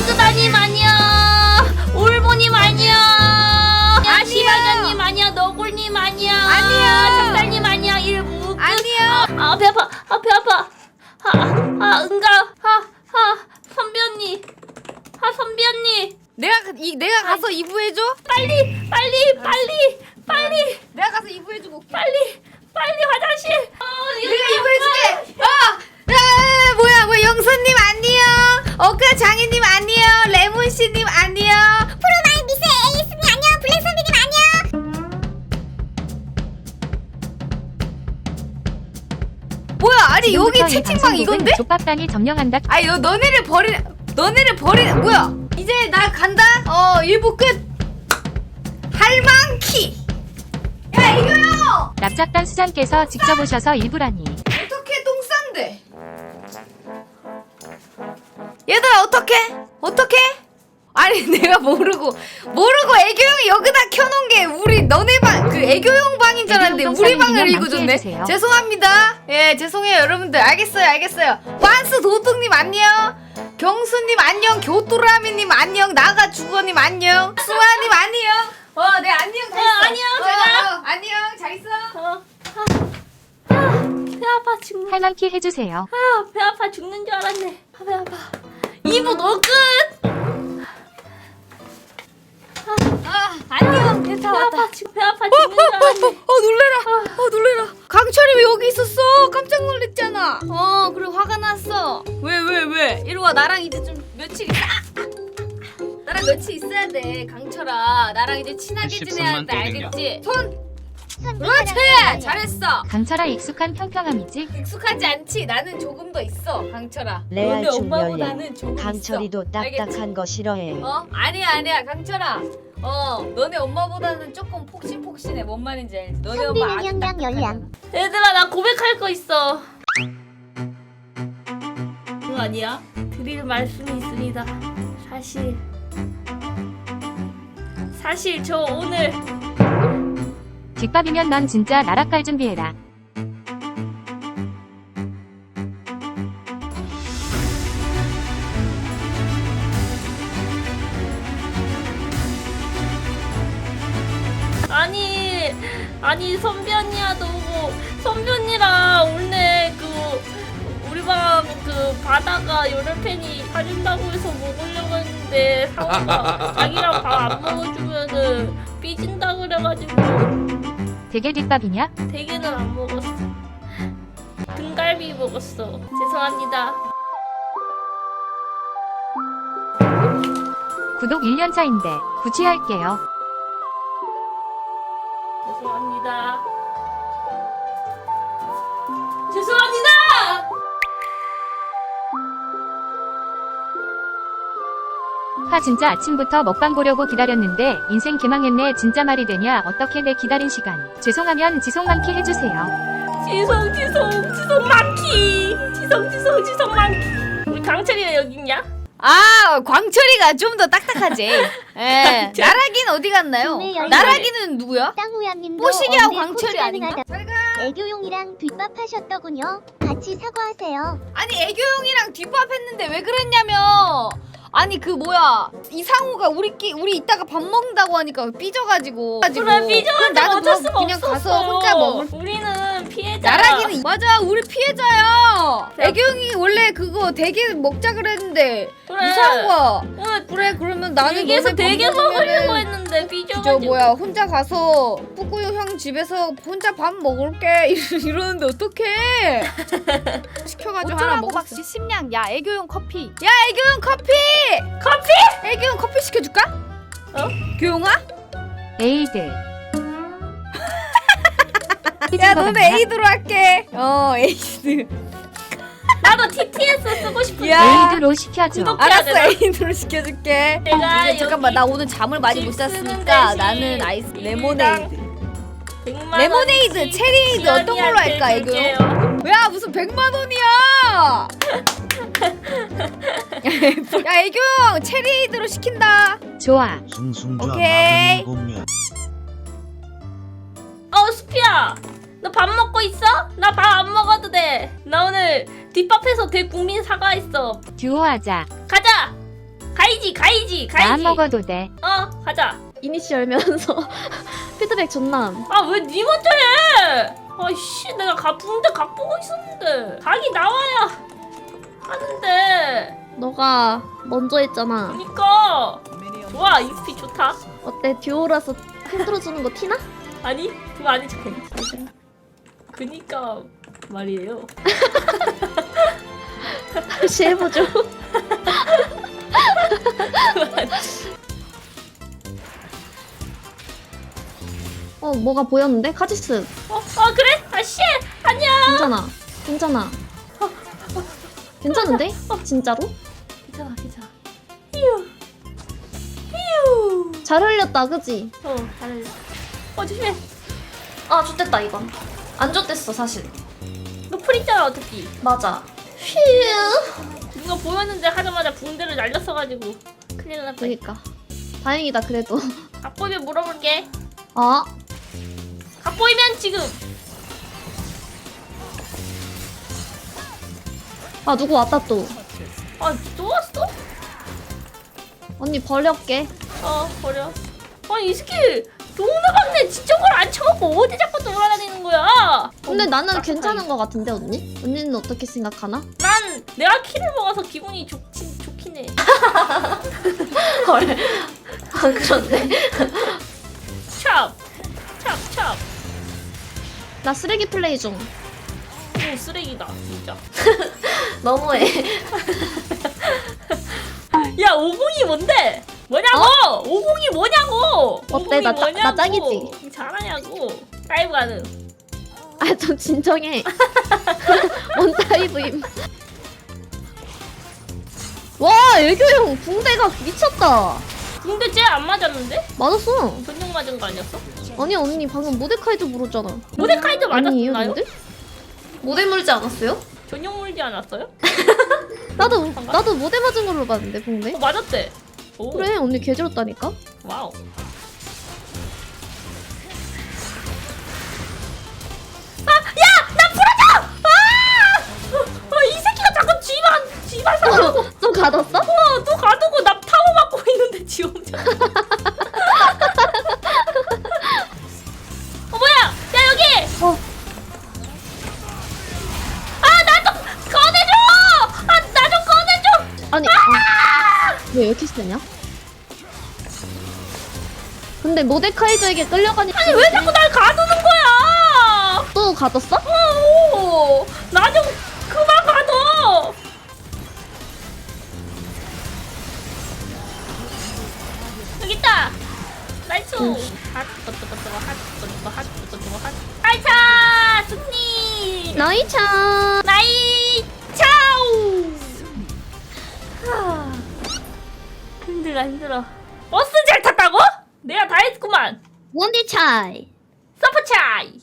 리그다님 아니야 올보님 아니야 야 시바견님 아니야 너굴님 아니야 아니야. 작달님 아니야 일부 아니야. 아, 배 아파. 아, 배 아파. 아, 아, 은가. 아, 아, 선비 언니. 아, 선비 언니. 내가 이 내가 가서 이부 해줘. 빨리, 빨리, 빨리, 빨리, 내가 가서 이부 해주고 올게. 빨리, 빨리 화장실. 어, 내가 이부 해줄게. 어. 야, 뭐야, 뭐 영선님 아니요. 어카 장애님 아니 씨님 아니요. 프로마이 미스 에이스님 안녕 블랙 선비님 안녕 뭐야, 아니 여기 채팅방 이건데? 족밥단이 점령한다. 아니 너 너네를 버리 너네를 버리 뭐야? 이제 나 간다. 어, 일부 끝. 할망키. 야, 이거요. 납작단 수장께서 직접 오셔서 일부라니. 어떻게 똥 싼데? 얘들아 어떻게? 어떻게? 아니 내가 모르고 모르고 애교용이 여기다 켜놓은 게 우리 너네 방 그 애교용 방인 줄 알았는데 애교용 우리 방을 읽어줬네. 죄송합니다. 예 죄송해요 여러분들 알겠어요 알겠어요. 반스 도둑님 안녕. 경수님 안녕. 교뚜라미님 안녕. 나가 주거님 안녕. 수아님 안녕. 어네 안녕 잘 어, 있어. 안녕, 제가. 어, 안녕 잘 있어. 어, 아, 아, 배 아파 죽는. 할만키 해주세요. 아, 배 아파 죽는 줄 알았네. 아, 배 아파. 이부 너 끝. 아 안녕 배 됐다 왔다. 아파 죽, 배 아파 죽는 줄 알았네. 어 놀래라 어 놀래라 강철이 왜 여기 있었어 깜짝 놀랐잖아 어 그래 화가 났어 왜 왜 왜 이리 와 나랑 이제 좀 며칠 있어 아! 나랑 며칠 있어야 돼 강철아 나랑 이제 친하게 13만 지내야 돼. 알겠지 손 그렇지. 잘했어 강철아 익숙한 평평함이지. 익숙하지 않지 나는 조금 더 있어 강철아 레알 너네 중년이야. 엄마보다는 조금 강철이도 있어. 알겠지? 딱딱한 거 싫어해. 어 아니야 아니야 강철아 어 너네 엄마보다는 조금 폭신폭신해. 뭔 말인지 알지? 너네 엄마 아주 열량 얘들아 나 고백할 거 있어. 그거 아니야? 드릴 말씀이 있습니다. 사실. 사실 저 오늘 뒷밥이면 넌 진짜 나락갈 준비해라. 아니 선비 언니야도 오고 선비 언니랑 오늘 그 우리 방 그 바다가 요럴팬이 사준다고 해서 먹으려고 했는데 상호가 자기랑 밥 안 먹어주면은 삐진다 그래가지고 되게 뒷밥이냐? 대게는 안 먹었어 등갈비 먹었어 죄송합니다 구독 1년 차인데 구취할게요. 죄송합니다. 죄송합니다! 하 진짜 아침부터 먹방 보려고 기다렸는데 인생 개망했네. 진짜 말이 되냐? 어떻게 내 기다린 시간? 죄송하면 지속 많기 해주세요. 지성 지성 지성 많기 지성 지성 지성 많기 우리 강철이가 여기 있냐? 아 광철이가 좀 더 딱딱하지. 예. 나라기는 어디 갔나요? 네. 나라기는 누구야? 땅우양님도 뽀시기하고 언제 광철이 아닌가? 가능하다. 애교용이랑 뒷밥하셨더군요 같이 사과하세요 아니 애교용이랑 뒷밥했는데 왜 그랬냐면 아니 그 뭐야 이상우가 우리끼 우리 이따가 밥 먹는다고 하니까 삐져가지고 그래 삐져가지고 나도 어쩔 그럼 수가 그냥 없었어 가서 혼자 먹을 우리는 피해자 나라기는 맞아 우리 피해자야. 자. 애교용이 원래 그거 대게 먹자 그랬는데 그래. 이상우가 오늘 그래 그러면 나는 너네 되게 밥 먹으려고 했는데 저 삐져가지고. 뭐야 혼자 가서 뿌꾸유 형 집에서 혼자 밥 먹을게. 이러는데 어떡해? 시켜가지고 하나 먹었어. 심량. 야 애교용 커피. 야 애교용 커피! 커피? 애교용 커피 시켜줄까? 어? 교용아? 에이드 야 너네 에이드로 할게. 어 에이드. 나도 TTS 쓰고 싶은데. 야. 에이드로 시켜줘. 구독- 해야 알았어 되나? 에이드로 시켜줄게. 내가 근데 잠깐만 여기 나 오늘 잠을 많이 못 잤으니까 나는 아이스 레모네이드. 100만 레모네이드, 원씩 체리에이드 어떤 걸로 지연이한테 할까, 애교? 줄게요. 야 무슨 100만 원이야! 야 애교 형 체리에이드로 시킨다. 좋아. 오케이. 마흔 야 너 밥 먹고 있어? 나 밥 안 먹어도 돼 나 오늘 뒷밥해서 대국민 사과했어. 듀오하자. 가자. 가이지 가이지 나안 가이지. 먹어도 돼. 어 가자. 이니시 열면서 피드백 존남. 아 왜 니 먼저 해? 아씨 내가 가 붕대 각 보고 있었는데. 각이 나와야 하는데. 너가 먼저 했잖아. 그니까. 좋아 익스피 좋다. 어때? 듀오라서 흔들어주는 거 티나? 아니 그거 척해 그니까 말이에요. 다시 해보죠. 어 뭐가 보였는데? 카지스. 어, 어 그래? 아씨! 안녕! 괜찮아. 괜찮아. 괜찮은데? 진짜로? 괜찮아 괜찮아. 휴휴잘 흘렸다 그지? 어 잘해 어 조심해. 아 좋댔다 이건. 안 좋댔어 사실. 너풀 있잖아 어차피. 맞아. 휴. 누가 보였는데 하자마자 붕대를 날렸어가지고 큰일 날 뻔. 그니까. 다행이다 그래도. 각 보이면 물어볼게. 아각 보이면 지금. 아 누구 왔다 또? 아 또 왔어? 언니 버렸게. 어 버려. 아니 이 새끼 동네방네 지적을 안 쳐먹고 어디 자꾸 돌아다니는 거야 근데 어, 나는. 괜찮은 거 같은데 언니? 언니는 어떻게 생각하나? 난 내가 키를 먹어서 기분이 좋긴 좋긴 해 헐 아, 그런데 찹! 찹! 찹! 나 쓰레기 플레이 중 오 쓰레기다 진짜 너무해 야 오공이 뭔데? 뭐냐고! 오공이 뭐냐고! 어? 어때? 나 짜- 나 뭐냐고! 짱이지? 잘하냐고 라이브 가능 아좀 진정해 뭔 타이브임 와 애교형 붕대가 미쳤다 근데 쟤 안 맞았는데? 맞았어 전용 맞은 거 아니었어? 아니 언니 방금 모데카이도 물었잖아 모데카이도 아니에요 맞았나요? 근데? 모데 물지 않았어요? 전용 물지 않았어요? 나도 나도 모데 맞은 걸로 봤는데 붕대 어 맞았대 오 그래 언니 개지럽다니까 와우 아! 야! 나 풀어줘! 아! 아, 이 새끼가 자꾸 집안 집안 사고 좀 가뒀어? 어, 또 가두고 나 타고 맞고 있는데 지 혼자. 근데 모데카이저에게 끌려가니 아니 왜 자꾸 날 가두는 거야? 또 가뒀어? 어, 나 좀 그만 가둬. 여기 있다. 나이스. 아이차 승리. 나이차 나이 차우. 하. 힘들어 힘들어. 버스 다 했구만. 원디 차이 서프 차이.